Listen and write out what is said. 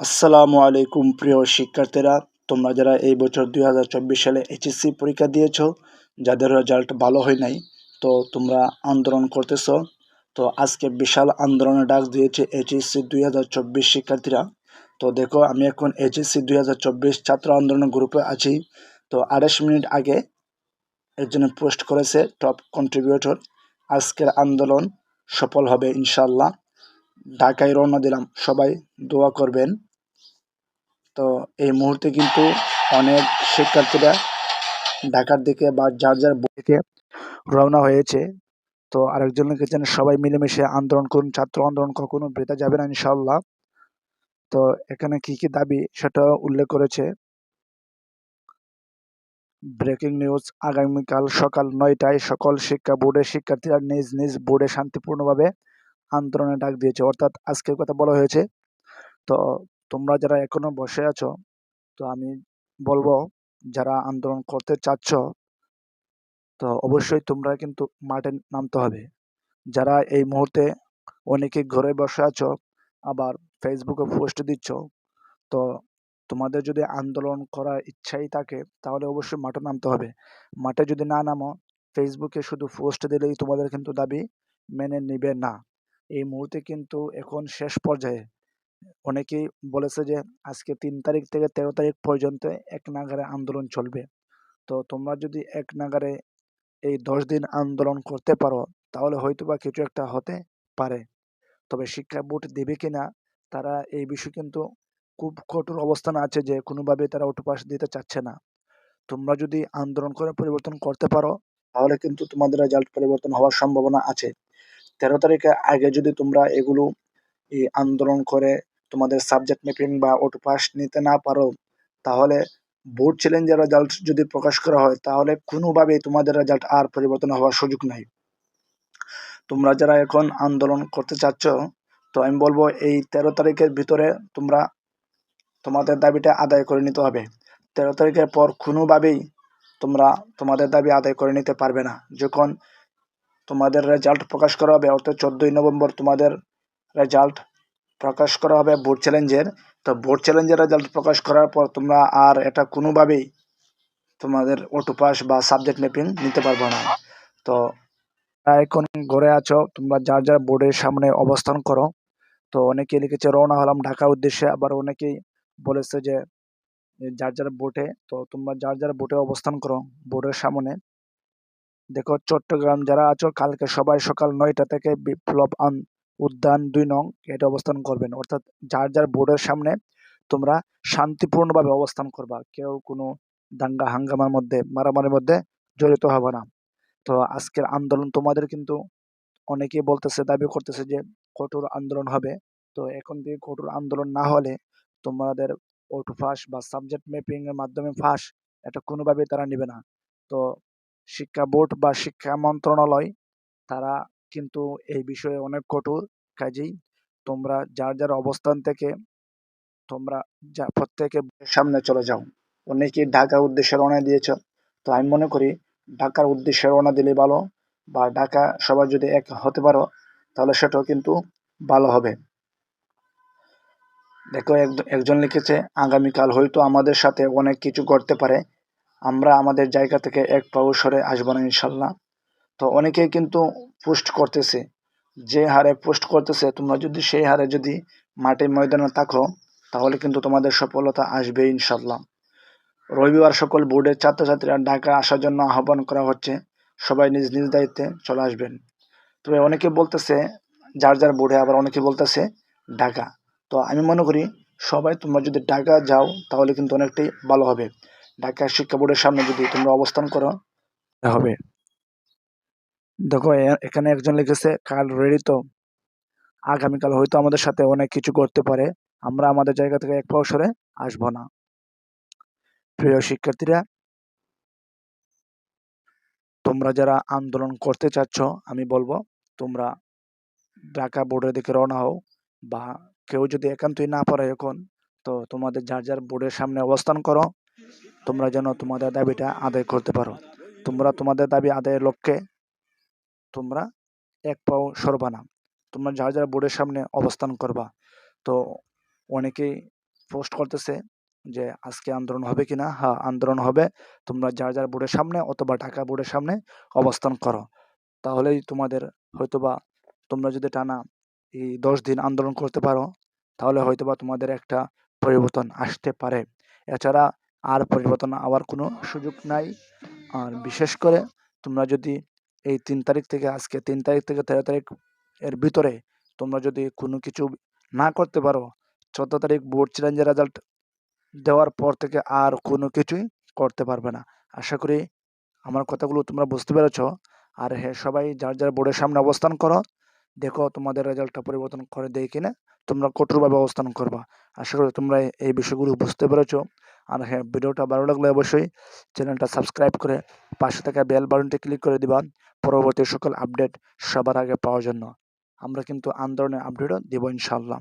আসসালামু আলাইকুম, প্রিয় শিক্ষার্থীরা। তোমরা যারা এই বছর দুই হাজার চব্বিশ সালে এইচএসসি পরীক্ষা দিয়েছ, যাদের রেজাল্ট ভালো হয় নাই, তো তোমরা আন্দোলন করতেছ। তো আজকে বিশাল আন্দোলনের ডাক দিয়েছে এইচএসসি দুই হাজার চব্বিশ শিক্ষার্থীরা। তো দেখো, আমি এখন এইচএসসি দুই হাজার চব্বিশ ছাত্র আন্দোলন গ্রুপে আছি। তো আড়াইশ মিনিট আগে একজন পোস্ট করেছে টপ কন্ট্রিবিউটর আজকের আন্দোলন সফল হবে ইনশাল্লাহ ঢাকায় রওনা দিলাম। সবাই দোয়া করবেন। তো এই মুহূর্তে কিন্তু অনেক শিক্ষার্থীরা ঢাকার দিকে বা যার যার দিকে রওনা হয়েছে। তো আরেকজন যেন সবাই মিলেমিশে আন্দোলন করুন, ছাত্র আন্দোলন কখনো বৃথা যাবে না ইনশাল্লাহ তো এখানে কি কি দাবি সেটা উল্লেখ করেছে। ব্রেকিং নিউজ, আগামীকাল সকাল নয়টায় সকল শিক্ষা বোর্ডের শিক্ষার্থীরা নিজ নিজ বোর্ডে শান্তিপূর্ণভাবে আন্দোলনে ডাক দিয়েছে। অর্থাৎ আজকের কথা বলা হয়েছে। তো তোমরা যারা এখনও বসে আছো, তো আমি বলব যারা আন্দোলন করতে চাচ্ছ, তো অবশ্যই তোমরা কিন্তু মাঠে নামতে হবে। যারা এই মুহূর্তে অনেকে ঘরে বসে আছো, আবার ফেসবুকে পোস্ট দিচ্ছ, তো তোমাদের যদি আন্দোলন করার ইচ্ছাই থাকে, তাহলে অবশ্যই মাঠে নামতে হবে। মাঠে যদি না নামো ফেসবুকে শুধু পোস্ট দিলেই তোমাদের কিন্তু দাবি মেনে নিবে না। এই মুহূর্তে কিন্তু এখন শেষ পর্যায়ে অনেকেই বলেছে যে, আজকে তিন তারিখ থেকে তেরো তারিখ পর্যন্ত এক নাগারে আন্দোলন চলবে। তো তোমরা যদি এক নাগারে এই দশ দিন আন্দোলন করতে পারো, তাহলে হয়তো বা কিছু একটা হতে পারে। তবে শিক্ষা বোর্ড দেবে কিনা, তারা এই বিষয়ে কিন্তু খুব কঠোর অবস্থান আছে যে কোনোভাবে তারা ওটুপাস দিতে চাচ্ছে না। তোমরা যদি আন্দোলন করে পরিবর্তন করতে পারো, তাহলে কিন্তু তোমাদের রেজাল্ট পরিবর্তন হওয়ার সম্ভাবনা আছে। তেরো তারিখে আগে যদি তোমরা এগুলো আন্দোলন করে তোমাদের সাবজেক্ট ম্যাপিং বা অটো পাস নিতে না পারো, তাহলে বোর্ড চ্যালেঞ্জের রেজাল্ট যদি প্রকাশ করা হয়, তাহলে কোনোভাবেই তোমাদের রেজাল্ট আর পরিবর্তন হওয়ার সুযোগ নাই। তোমরা যারা এখন আন্দোলন করতে চাচ্ছ, তো আমি বলব এই তেরো তারিখের ভিতরে তোমরা তোমাদের দাবিটা আদায় করে নিতে হবে। তেরো তারিখের পর কোনোভাবেই তোমরা তোমাদের দাবি আদায় করে নিতে পারবে না। যখন তোমাদের রেজাল্ট প্রকাশ করা হবে, অর্থাৎ চোদ্দোই নভেম্বর তোমাদের রেজাল্ট প্রকাশ করা হবে বোর্ড চ্যালেঞ্জের তো বোর্ড চ্যালেঞ্জের রেজাল্ট প্রকাশ করার পর তোমরা আর এটা কোনোভাবেই তোমাদের অটো পাস বা সাবজেক্ট ম্যাপিং নিতে পারব না। তো এখন ঘরে আছো, তোমরা যার যার বোর্ডের সামনে অবস্থান করো। তো অনেকে লিখেছে, রওনা হলাম ঢাকা উদ্দেশ্যে। আবার অনেকেই বলেছে যে, যার যার বোটে তো তোমরা যার যার বোটে অবস্থান করো বোর্ডের সামনে। দেখো, চট্টগ্রাম যারা আছো, কালকে সবাই সকাল নয়টা থেকে বিপ্লব উদ্যান দুই নং এটা অবস্থান করবেন। অর্থাৎ যার যার বোর্ডের সামনে তোমরা শান্তিপূর্ণভাবে অবস্থান করবা। কেউ কোনো দাঙ্গা, হাঙ্গামার মধ্যে, মারামারির মধ্যে জড়িত হবে না। তো আজকের আন্দোলন তোমাদের কিন্তু অনেকেই বলতেছে, দাবি করতেছে যে কঠোর আন্দোলন হবে। তো এখন থেকে কঠোর আন্দোলন না হলে তোমাদের অটো ফাঁস বা সাবজেক্ট ম্যাপিং এর মাধ্যমে ফাঁস এটা কোনোভাবেই তারা নেবে না। তো শিক্ষা বোর্ড বা শিক্ষা মন্ত্রণালয় তারা কিন্তু এই বিষয়ে অনেক কঠোর। কাজেই তোমরা যার যার অবস্থান থেকে তোমরা যা, প্রত্যেকে সামনে চলে যাও। অনেকেই ঢাকার উদ্দেশ্যে রওনা দিয়েছ। তো আমি মনে করি ঢাকার উদ্দেশ্যে রওনা দিলে ভালো বা ঢাকা সবাই যদি এক হতে পারো তাহলে সেটাও কিন্তু ভালো হবে। দেখো একজন লিখেছে, আগামীকাল হয়তো আমাদের সাথে অনেক কিছু করতে পারে। আমরা আমাদের জায়গা থেকে এক পাও সরে আসব না ইনশাল্লাহ। তো অনেকেই কিন্তু পোস্ট করতেছে, যে হারে পোস্ট করতেছে, তোমরা যদি সেই হারে যদি মাঠে ময়দানে থাকো, তাহলে কিন্তু তোমাদের সফলতা আসবে ইনশাল্লাহ রবিবার সকল বোর্ডের ছাত্রছাত্রীরা ঢাকা আসার জন্য আহ্বান করা হচ্ছে, সবাই নিজ নিজ দায়িত্বে চলে আসবেন। তবে অনেকে বলতেছে, যার যার বোর্ডে, আবার অনেকে বলতেছে ঢাকা। তো আমি মনে করি, সবাই তোমরা যদি ঢাকা যাও, তাহলে কিন্তু অনেকটাই ভালো হবে। ঢাকা শিক্ষা বোর্ডের সামনে যদি তোমরা অবস্থান করো, হবে। দেখো এখানে একজন লিখেছে, কাল রেডি তো। আগামীকাল হয়তো আমাদের সাথে অনেক কিছু করতে পারে। আমরা আমাদের জায়গা থেকে এক পাও আসব না। প্রিয় শিক্ষার্থীরা, তোমরা যারা আন্দোলন করতে চাচ্ছ, আমি বলব, তোমরা ঢাকা বোর্ডের দিকে রওনা হও বা কেউ যদি একান্তই না পারে এখন, তো তোমাদের যার যার বোর্ডের সামনে অবস্থান করো। তোমরা যেন তোমাদের দাবিটা আদায় করতে পারো। তোমরা তোমাদের দাবি আদায়ের লক্ষ্যে তোমরা এক পাও সরবা না। তোমরা যার যার বোর্ডের সামনে অবস্থান করবা। তো অনেকেই পোস্ট করতেছে যে, আজকে আন্দোলন হবে কিনা? হ্যাঁ আন্দোলন হবে। তোমরা যার যার বোর্ডের সামনে অথবা ঢাকা বোর্ডের সামনে অবস্থান করো। তাহলেই তোমাদের হয়তোবা তোমরা যদি টানা এই দশ দিন আন্দোলন করতে পারো, তাহলে হয়তোবা তোমাদের একটা পরিবর্তন আসতে পারে। এছাড়া আর পরিবর্তন আবার কোনো সুযোগ নাই। আর বিশেষ করে তোমরা যদি এই তিন তারিখ থেকে আজকে তিন তারিখ থেকে তেরো তারিখ এর ভিতরে তোমরা যদি কোনো কিছু না করতে পারো, চোদ্দ তারিখ বোর্ড চ্যালেঞ্জের রেজাল্ট দেওয়ার পর থেকে আর কোনো কিছুই করতে পারবে না। আশা করি আমার কথাগুলো তোমরা বুঝতে পেরেছ। আর হ্যাঁ সবাই যার যার বোর্ডের সামনে অবস্থান করো, দেখো তোমাদের রেজাল্টটা পরিবর্তন করে দেয় কিনা, তোমরা কঠোরভাবে অবস্থান করবা। আশা করি তোমরা এই বিষয়গুলো বুঝতে পেরেছ। আর হ্যাঁ ভিডিওটা ভালো লাগলে অবশ্যই চ্যানেলটা সাবস্ক্রাইব করে পাশে থাকা বেল বাটনটি ক্লিক করে দিবা পরবর্তী সকল আপডেট সবার আগে পাওয়ার জন্য। আমরা কিন্তু আন্দোলনের আপডেটও দেবো ইনশাল্লাহ